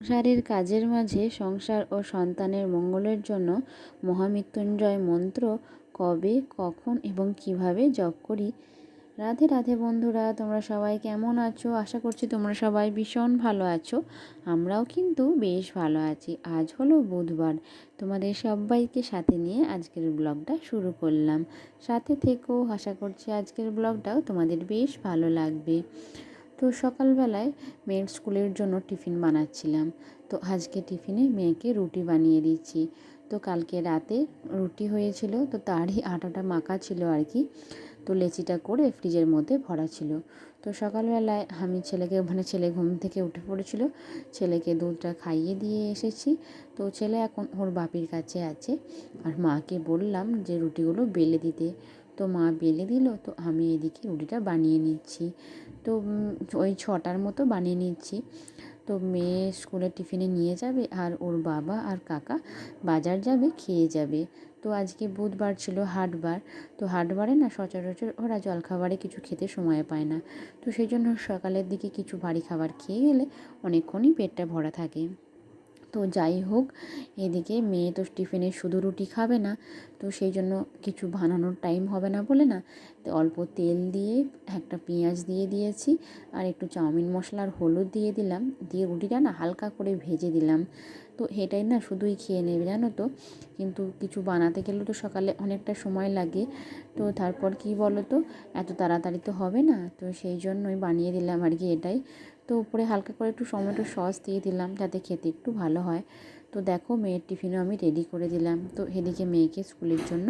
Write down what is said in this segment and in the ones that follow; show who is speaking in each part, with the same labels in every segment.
Speaker 1: সংসারের কাজের মাঝে সংসার ও সন্তানের মঙ্গলের জন্য মহামৃত্যুঞ্জয় মন্ত্র কবে, কখন এবং কীভাবে জপ করি? রাধে রাধে বন্ধুরা, তোমরা সবাই কেমন আছো? আশা করছি তোমরা সবাই ভীষণ ভালো আছো। আমরাও কিন্তু বেশ ভালো আছি। আজ হলো বুধবার। তোমাদের সবাইকে সাথে নিয়ে আজকের ব্লগটা শুরু করলাম। সাথে থেকেও আশা করছি আজকের ব্লগটাও তোমাদের বেশ ভালো লাগবে। তো সকালবেলায় মেয়ের স্কুলের জন্য টিফিন বানাচ্ছিলাম। তো আজকে টিফিনে মেয়েকে রুটি বানিয়ে দিচ্ছি। তো কালকে রাতে রুটি হয়েছিল, তো তারই আটাটা মাখা ছিল আর কি। তো লেচিটা করে ফ্রিজের মধ্যে ভরা ছিল। তো সকালবেলায় আমি ছেলেকে মানে ছেলে ঘুম থেকে উঠে পড়েছিল। ছেলেকে দুধটা খাইয়ে দিয়ে এসেছি। তো ছেলে এখন ওর বাপির কাছে আছে। আর মাকে বললাম যে রুটিগুলো বেলে দিতে। তো মা বেলে দিল, তো আমি এদিকে রুটিটা বানিয়ে নিচ্ছি। তো ওই ছটার মতো বানিয়ে নিচ্ছি। তো মেয়ে স্কুলে টিফিনে নিয়ে যাবে আর ওর বাবা আর কাকা বাজার যাবে, খেয়ে যাবে। তো আজকে বুধবার ছিল হাটবার। তো হাটবারে না সচরাচর ওরা জলখাবারে কিছু খেতে সময় পায় না। তো সেই জন্য সকালের দিকে কিছু ভারী খাবার খেয়ে গেলে অনেকক্ষণই পেটটা ভরা থাকে। তো যাই হোক, এদিকে মেয়ে তো টিফিনে শুধু রুটি খাবে না, তো সেই জন্য কিছু বানানোর টাইম হবে না বলে না, তো অল্প তেল দিয়ে একটা পেঁয়াজ দিয়ে দিয়েছি আর একটু চাউমিন মশলা আর হলুদ দিয়ে দিলাম, দিয়ে রুটিটা না হালকা করে ভেজে দিলাম। তো এটাই না শুধুই খেয়ে নেবে জানো তো, কিন্তু কিছু বানাতে গেলেও তো সকালে অনেকটা সময় লাগে, তো তারপর কি বলো তো এত তাড়াতাড়ি তো হবে না, তো সেই জন্যই বানিয়ে দিলাম আর কি এটাই। তো উপরে হালকা করে একটু টমেটো সস দিয়ে দিলাম, যাতে খেতে একটু ভালো হয়। তো দেখো মেয়ের টিফিনও আমি রেডি করে দিলাম। তো এদিকে মেয়েকে স্কুলের জন্য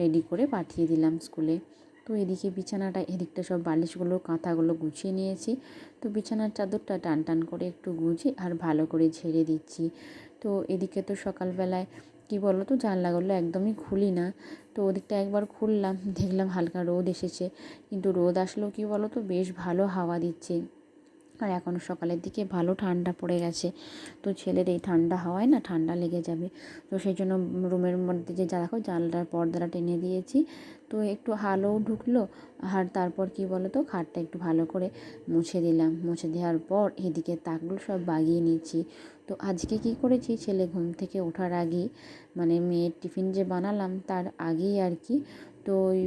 Speaker 1: রেডি করে পাঠিয়ে দিলাম স্কুলে। তো এদিকে বিছানাটা, এদিকটা সব বালিশগুলো, কাঁথাগুলো গুছিয়ে নিয়েছি। তো বিছানার চাদরটা টান টান করে একটু গুছিয়ে আর ভালো করে ঝেড়ে দিচ্ছি। তো এদিকে তো সকালবেলায়, কী বলো তো জানলাগুলো একদমই খুলি না। তো ওদিকটা একবার খুললাম, দেখলাম হালকা রোদ এসেছে। কিন্তু রোদ আসলেও কী বলো তো বেশ ভালো হাওয়া দিচ্ছে। আর এখন সকালের দিকে ভালো ঠান্ডা পড়ে গেছে। তো ছেলের এই ঠান্ডা হাওয়ায় না ঠান্ডা লেগে যাবে। তো সেই জন্য রুমের মধ্যে যে যা দেখো জানলার পর্দাটা টেনে দিয়েছি। তো একটু হালও ঢুকলো আর তারপর কি বলো তো খাটটা একটু ভালো করে মুছে দিলাম। মুছে দেওয়ার পর এদিকে তাকগুলো সব বাগিয়ে নিচ্ছি তো আজকে কি করেছি? ছেলে ঘুম থেকে ওঠার আগেই মানে মেয়ের টিফিন যে বানালাম তার আগেই আর কি তো ওই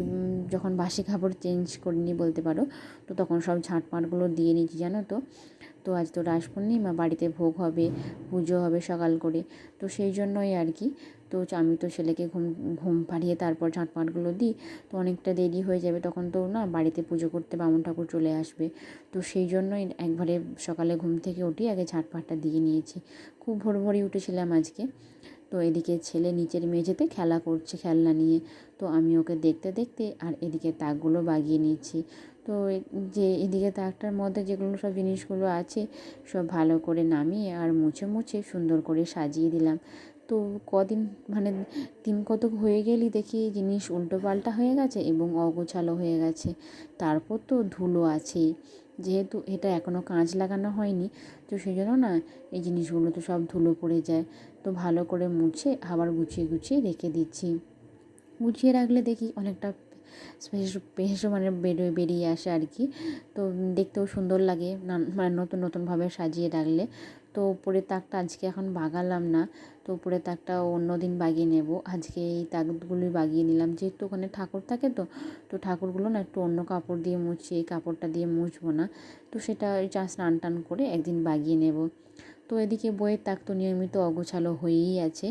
Speaker 1: যখন বাসি খাবার চেঞ্জ করে নিই বলতে পারো, তো তখন সব ঝাঁটমাটগুলো দিয়ে নিয়েছি, জানো তো। তো আজ তো রাস পূর্ণিমা বাড়িতে ভোগ হবে, পুজো হবে সকাল করে। তো সেই জন্যই আর কি তো আমি তো ছেলেকে ঘুম ঘুম পাড়িয়ে তারপর ঝাঁটপাটগুলো দিই, তো অনেকটা দেরি হয়ে যাবে, তখন তো না বাড়িতে পুজো করতে বামুন ঠাকুর চলে আসবে। তো সেই জন্যই একবারে সকালে ঘুম থেকে উঠি আগে ঝাঁটপাটটা দিয়ে নিয়েছি। খুব ভোর ভোরই উঠেছিলাম আজকে। তো এদিকে ছেলে নিচের মেঝেতে খেলা করছে খেলনা নিয়ে। তো আমি ওকে দেখতে দেখতে আর এদিকে তাকগুলো বাগিয়ে নিচ্ছি তো যে এদিকে তাকটার মধ্যে যেগুলো সব জিনিসগুলো আছে, সব ভালো করে নামিয়ে আর মুছে মুছে সুন্দর করে সাজিয়ে দিলাম। তো কদিন মানে দিন কতক হয়ে গেলেই দেখি জিনিস উল্টো পাল্টা হয়ে গেছে এবং অগোছালো হয়ে গেছে। তারপর তো ধুলো আছেই। যেহেতু এটা এখনও কাঁচ লাগানো হয়নি, তো সেই জন্য না এই জিনিসগুলো তো সব ধুলো পড়ে যায়। তো ভালো করে মুছে আবার গুছিয়ে গুছিয়ে রেখে দিচ্ছি। গুছিয়ে রাখলে দেখি অনেকটা স্পেসও মানে বেরোয় বেরিয়ে আসে আর কি। তো দেখতেও সুন্দর লাগে মানে নতুন, নতুনভাবে সাজিয়ে রাখলে। তো উপরের তাকটা আজকে এখন বাগালাম না, তো উপরের তাকটা অন্য দিন বাগিয়ে নেব। আজকে এই তাকগুলি বাগিয়ে নিলাম, যেহেতু ওখানে ঠাকুর থাকে তো তো ঠাকুরগুলো না একটু অন্য কাপড় দিয়ে মুছি, এই কাপড়টা দিয়ে মুছবো না। তো সেটা ওই চা স্নান টান করে একদিন বাগিয়ে নেব। তো এদিকে বইয়ের তাক তো নিয়মিত অগোছালো হয়েই আছে।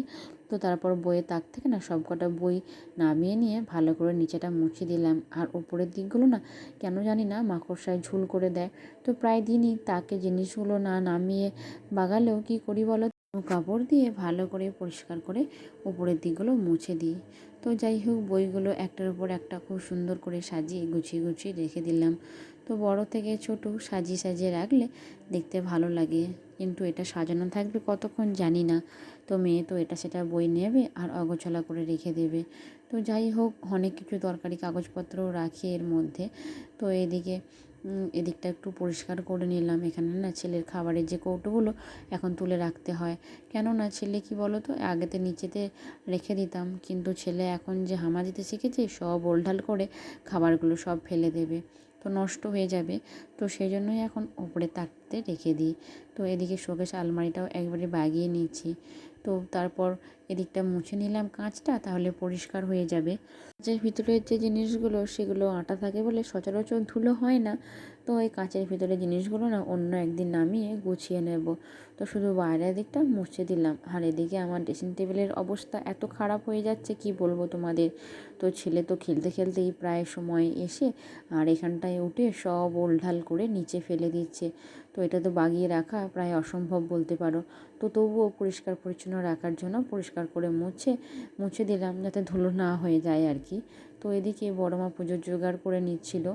Speaker 1: তো তারপর বইয়ের তাক থেকে না সব কটা বই নামিয়ে নিয়ে ভালো করে নিচেটা মুছে দিলাম। আর উপরের দিকগুলো না কেন জানি না মাকড়সায় ঝুল করে দেয়। তো প্রায় দিনই তাকে জিনিসগুলো না নামিয়ে বাগালেও কি করি বলো? কাপড় দিয়ে ভালো করে পরিষ্কার করে উপরের দিকগুলো মুছে দিই। তো যাই হোক, বইগুলো একটার উপর একটা খুব সুন্দর করে সাজিয়ে গুছিয়ে গুছিয়ে রেখে দিলাম। তো বড় থেকে ছোট সাজিয়ে সাজিয়ে রাখলে দেখতে ভালো লাগে। কিন্তু এটা সাজানো থাকবে কতক্ষণ জানি না। তো মেয়ে তো এটা সেটা বই নেবে আর অগোছলা করে রেখে দেবে। তো যাই হোক, অনেক কিছু দরকারি কাগজপত্রও রাখি এর মধ্যে। তো এদিকে এদিকটা একটু পরিষ্কার করে নিলাম। এখানে না ছেলের খাবারের যে কৌটোগুলো এখন তুলে রাখতে হয়। কেননা ছেলে কি বলো তো আগেতে নিচেতে রেখে দিতাম। কিন্তু ছেলে এখন যে হামা দিতে শিখেছে, সব ওলঢাল করে খাবারগুলো সব ফেলে দেবে। তো নষ্ট হয়ে যাবে। তো সেই জন্যই এখন ওপরে তাকতে রেখে দিই। তো এদিকে শোকেশ আলমারিটাও একবারে বাগিয়ে নিয়েছি। তো তারপর এদিকটা মুছে নিলাম কাঁচটা, তাহলে পরিষ্কার হয়ে যাবে। কাঁচের ভিতরের যে জিনিসগুলো, সেগুলো আটা থাকে বলে সচরাচর ধুলো হয় না। তো এই কাঁচের ভিতরে জিনিসগুলো না অন্য একদিন নামিয়ে গুছিয়ে নেব। তো শুধু বাইরের দিকটা মুছে দিলাম। আর এদিকে আমার ড্রেসিং টেবিলের অবস্থা এত খারাপ হয়ে যাচ্ছে, কি বলব তোমাদের? তো ছেলে তো খেলতে খেলতেই প্রায় সময় এসে আর এখানটায় উঠে সব ওলঢাল করে নিচে ফেলে দিচ্ছে। তো এটা তো বাগিয়ে রাখা প্রায় অসম্ভব বলতে পারো। তো তবুও পরিষ্কার পরিচ্ছন্ন রাখার জন্য পরিষ্কার করে মুছে মুছে দিলাম যাতে ধুলো না হয়ে যায় আর কি। তো এদিকে বড় মা পুজোর জোগাড় করে নিচ্ছিল।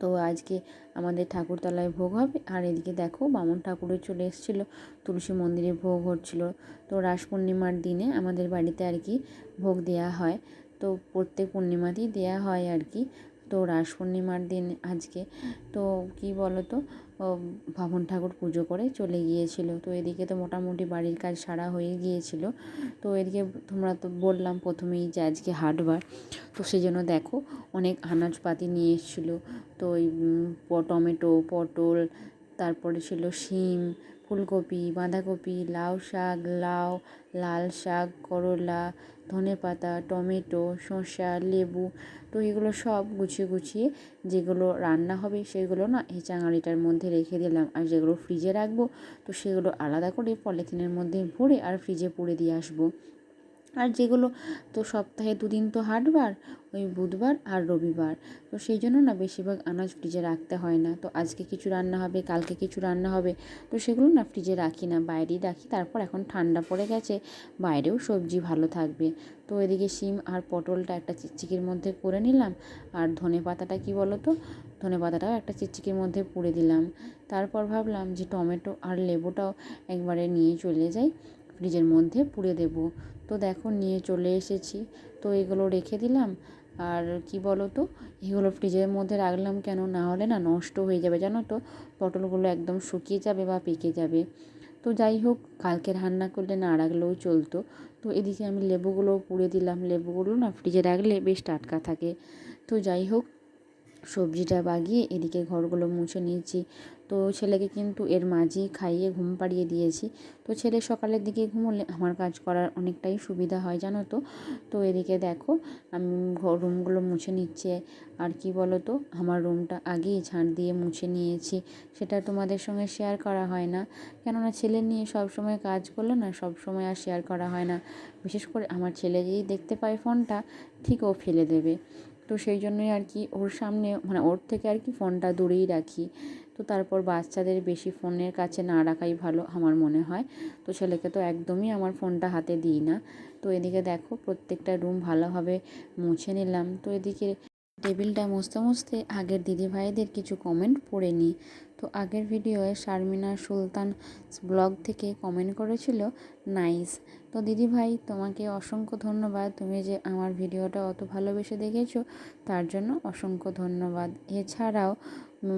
Speaker 1: তো আজকে আমাদের ঠাকুরতলায় ভোগ হবে। আর এদিকে দেখো বামন ঠাকুরের চলে এসেছিল। তুলসী মন্দিরে ভোগ হচ্ছিল। তো রাস পূর্ণিমার দিনে আমাদের বাড়িতে আর কি ভোগ দেয়া হয়। তো প্রত্যেক পূর্ণিমাতেই দেয়া হয় আর কি। তো রাস পূর্ণিমার দিন আজকে। তো কি বলো তো ভাবন ঠাকুর পুজো করে চলে গিয়েছিল। তো এদিকে তো মোটামুটি বাড়ির কাজ সারা হয়ে গিয়েছিল। তো এদিকে তোমরা তো বললাম প্রথমেই যে আজকে হাটবার। তো সেই জন্য দেখো অনেক আনাজপাতি নিয়ে এসেছিল। তো ওই টমেটো, পটল, তারপরে ছিল শিম, ফুলকপি, বাঁধাকপি, লাউ শাক, লাউ, লাল শাক, করলা ধনে পাতা টমেটো, শসা, লেবু তো এগুলো সব গুছিয়ে গুছিয়ে যেগুলো রান্না হবে সেগুলো না এই চাঙালিটার মধ্যে রেখে দিলাম। আর যেগুলো ফ্রিজে রাখব তো সেগুলো আলাদা করে পলিথিনের মধ্যে ভরে আর ফ্রিজে পুড়ে দিয়ে আসব। আর যেগুলো তো সপ্তাহে দুদিন তো হাটবার, ওই বুধবার আর রবিবার। তো সেই জন্য না বেশিরভাগ আনাজ ফ্রিজে রাখতে হয় না। তো আজকে কিছু রান্না হবে, কালকে কিছু রান্না হবে। তো সেগুলো না ফ্রিজে রাখি না, বাইরেই রাখি। তারপর এখন ঠান্ডা পড়ে গেছে, বাইরেও সবজি ভালো থাকবে। তো এদিকে শিম আর পটলটা একটা চিকচিকির মধ্যে করে নিলাম। আর ধনে পাতাটা কী বলো তো ধনে পাতাটাও একটা চিকচিকির মধ্যে পুড়ে দিলাম। তারপর ভাবলাম যে টমেটো আর লেবুটাও একবারে নিয়ে চলে যাই, ফ্রিজের মধ্যে পুড়ে দেবো। তো দেখো নিয়ে চলে এসেছি। তো এগুলো রেখে দিলাম। আর কি বলো তো এগুলো ফ্রিজের মধ্যে রাখলাম কেন? না হলে না নষ্ট হয়ে যাবে, জানো তো? পটলগুলো একদম শুকিয়ে যাবে বা পেকে যাবে। তো যাই হোক, কালকে রান্না করলে না রাখলেও চলতো। তো এদিকে আমি লেবুগুলো পুড়ে দিলাম। লেবুগুলো না ফ্রিজে রাখলে বেশ টাটকা থাকে। তো যাই হোক, সবজিটা বাগিয়ে এদিকে ঘরগুলো মুছে নিয়েছি। তো ছেলেকে কিন্তু এর মাঝেই খাইয়ে ঘুম পাড়িয়ে দিয়েছি। তো ছেলে সকালের দিকে ঘুমোলে আমার কাজ করার অনেকটাই সুবিধা হয়, জানো তো? তো এদিকে দেখো, আমি রুমগুলো মুছে নিচ্ছে। আর কি বলো তো আমার রুমটা আগেই ঝাঁট দিয়ে মুছে নিয়েছি। সেটা তোমাদের সঙ্গে শেয়ার করা হয় না। কেননা ছেলে নিয়ে সব সময় কাজ করলে না, সব সময় আর শেয়ার করা হয় না। বিশেষ করে আমার ছেলে যেই দেখতে পায় ফোনটা, ঠিক ও ফেলে দেবে। তো সেই জন্যই আর কি ওর সামনে মানে ওর থেকে আর কি ফোনটা দূরেই রাখি। তো তারপর বাচ্চাদের বেশি ফোনের কাছে না রাখাই ভালো আমার মনে হয়। তো ছেলেকে তো একদমই আমার ফোনটা হাতে দিই না। তো এদিকে দেখো প্রত্যেকটা রুম ভালোভাবে মুছে নিলাম। তো এদিকে টেবিলটা মুছতে মুছতে আগের দিদিভাইদের কিছু কমেন্ট পড়ে নিই। তো আগের ভিডিওয়ে শারমিনা সুলতান ব্লগ থেকে কমেন্ট করেছিল, নাইস। তো দিদিভাই, তোমাকে অসংখ্য ধন্যবাদ। তুমি যে আমার ভিডিওটা অত ভালোবেসে দেখেছ, তার জন্য অসংখ্য ধন্যবাদ। এছাড়াও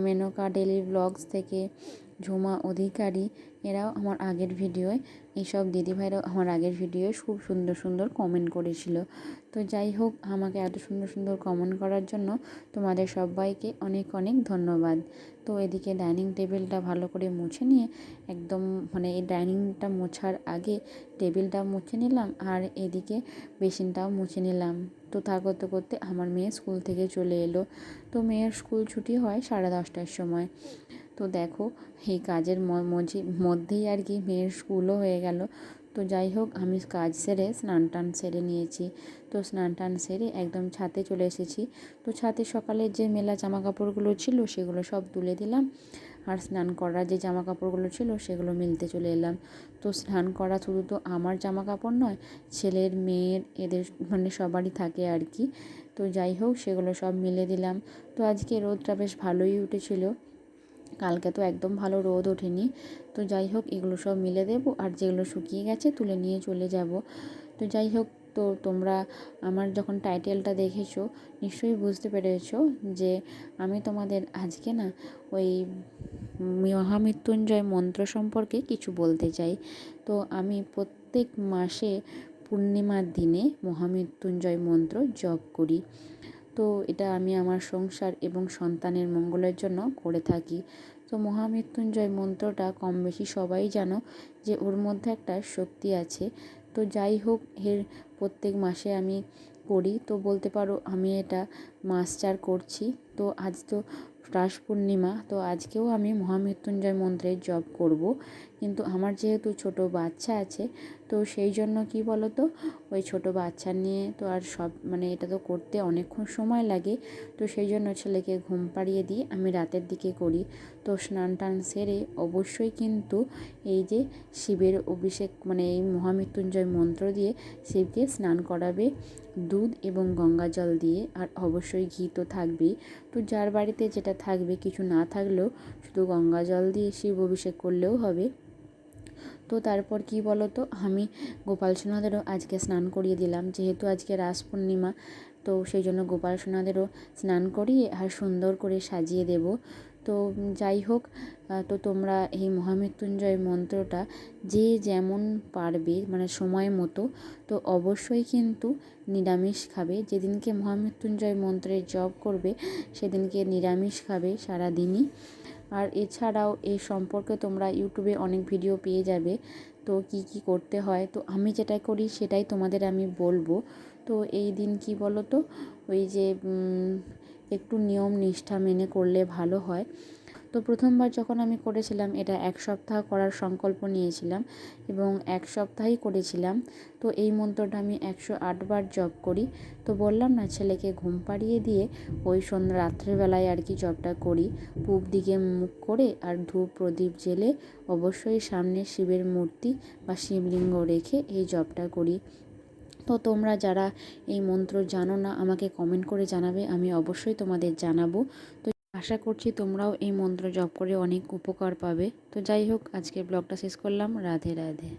Speaker 1: মেনকা ডেলি ব্লগস থেকে ঝুমা অধিকারী, এরাও আমার আগের ভিডিওয় এইসব দিদিভাইরাও আমার আগের ভিডিও খুব সুন্দর সুন্দর কমেন্ট করেছিল। তো যাই হোক, আমাকে এত সুন্দর সুন্দর কমেন্ট করার জন্য তোমাদের সবাইকে অনেক অনেক ধন্যবাদ। তো এদিকে ডাইনিং টেবিলটা ভালো করে মুছে নিয়ে একদম মানে এই ডাইনিংটা মোছার আগে টেবিলটা মুছে নিলাম আর এদিকে বেসিনটাও মুছে নিলাম। তো তা করতে করতে আমার মেয়ে স্কুল থেকে চলে এলো। তো মেয়ের স্কুল ছুটি হয় সাড়ে দশটার সময়। তো দেখো, এই কাজের মধ্যেই আর কি মেয়ের স্কুলও হয়ে গেল। তো যাই হোক, আমি কাজ সেরে স্নান টান সেরে নিয়েছি। তো স্নান টান সেরে একদম ছাতে চলে এসেছি। তো ছাতে সকালের যে মেলা জামা কাপড়গুলো ছিল, সেগুলো সব তুলে দিলাম। আর স্নান করার যে জামা কাপড়গুলো ছিল, সেগুলো মিলতে চলে এলাম। তো স্নান করা শুধু তো আমার জামা কাপড় নয়, ছেলের, মেয়ের, এদের মানে সবারই থাকে আর কি। তো যাই হোক, সেগুলো সব মিলে দিলাম। তো আজকে রোদটা বেশ ভালোই উঠেছিল। কালকে তো একদম ভালো রোদ ওঠেনি। তো যাই হোক, এগুলো সব মিলে দেবো আর যেগুলো শুকিয়ে গেছে তুলে নিয়ে চলে যাব। তো যাই হোক, তো তোমরা আমার যখন টাইটেলটা দেখেছ, নিশ্চয়ই বুঝতে পেরেছ যে আমি তোমাদের আজকে না ওই মহামৃত্যুঞ্জয় মন্ত্র সম্পর্কে কিছু বলতে চাই। তো আমি প্রত্যেক মাসে পূর্ণিমার দিনে মহামৃত্যুঞ্জয় মন্ত্র জপ করি। তো এটা আমি আমার সংসার এবং সন্তানের মঙ্গলের জন্য করে থাকি। তো মহামৃত্যুঞ্জয় মন্ত্রটা কম বেশি সবাই জানো যে ওর মধ্যে একটা শক্তি আছে। তো যাই হোক, এর প্রত্যেক মাসে আমি করি। তো বলতে পারো আমি এটা মাস চার করছি। তো আজ তো রাস পূর্ণিমা, তো আজকেও আমি মহামৃত্যুঞ্জয় মন্ত্রের জপ করব। কিন্তু আমার যেহেতু ছোট বাচ্চা আছে, তো সেই জন্য কি বলো তো ওই ছোট বাচ্চা নিয়ে তো আর সব মানে এটা তো করতে অনেকক্ষণ সময় লাগে। তো সেই জন্য ছেলেকে ঘুম পাড়িয়ে দিয়ে আমি রাতের দিকে করি। তো স্নান টান সেরে অবশ্যই কিন্তু এই যে শিবের অভিষেক মানে এই মহামৃত্যুঞ্জয় মন্ত্র দিয়ে শিবকে স্নান করাবে। দুধ এবং গঙ্গা জল দিয়ে, আর অবশ্যই ঘি তো থাকবেই। তো যার বাড়িতে যেটা থাকবে, কিছু না থাকলেও শুধু গঙ্গা জল দিয়ে শিব অভিষেক করলেও হবে। তো তারপর কি বলো তো আমি গোপাল সোনাদেরও আজকে স্নান করিয়ে দিলাম। যেহেতু আজকে রাস পূর্ণিমা, তো সেই জন্য গোপাল সোনাদেরও স্নান করিয়ে আর সুন্দর করে সাজিয়ে দেব। তো যাই হোক তো তোমরা এই মহামৃত্যুঞ্জয় মন্ত্রটা যে যেমন পারবে মানে সময় মতো, তো অবশ্যই কিন্তু নিরামিষ খাবে। যেদিনকে মহামৃত্যুঞ্জয় মন্ত্রের জপ করবে, সেদিনকে নিরামিষ খাবে সারাদিনই। আর এছাড়াও এই সম্পর্কে তোমরা ইউটিউবে অনেক ভিডিও পেয়ে যাবে, তো কি কি করতে হয়। তো আমি যেটা করি, সেটাই তোমাদের আমি বলব। তো এই দিন কি বলো তো ওই যে একটু নিয়ম নিষ্ঠা মেনে করলে ভালো হয়। তো প্রথমবার যখন আমি করেছিলাম, এটা এক সপ্তাহ করার সংকল্প নিয়েছিলাম এবং এক সপ্তাহই করেছিলাম। তো এই মন্ত্রটা আমি একশো আটবার জপ করি। তো বললাম না, ছেলেকে ঘুম পাড়িয়ে দিয়ে ওই সন্ধ্যা রাত্রেবেলায় আর কি জপটা করি। পূব দিকে মুখ করে আর ধূপ প্রদীপ জেলে অবশ্যই সামনে শিবের মূর্তি বা শিবলিঙ্গ রেখে এই জপটা করি। তো তোমরা যারা এই মন্ত্র জানো না, আমাকে কমেন্ট করে জানাবে, আমি অবশ্যই তোমাদের জানাব। তো আশা করছি তোমরাও এই মন্ত্র জপ করে অনেক উপকার পাবে। তো যাই হোক আজকে ব্লগটা শেষ করলাম। রাধে রাধে।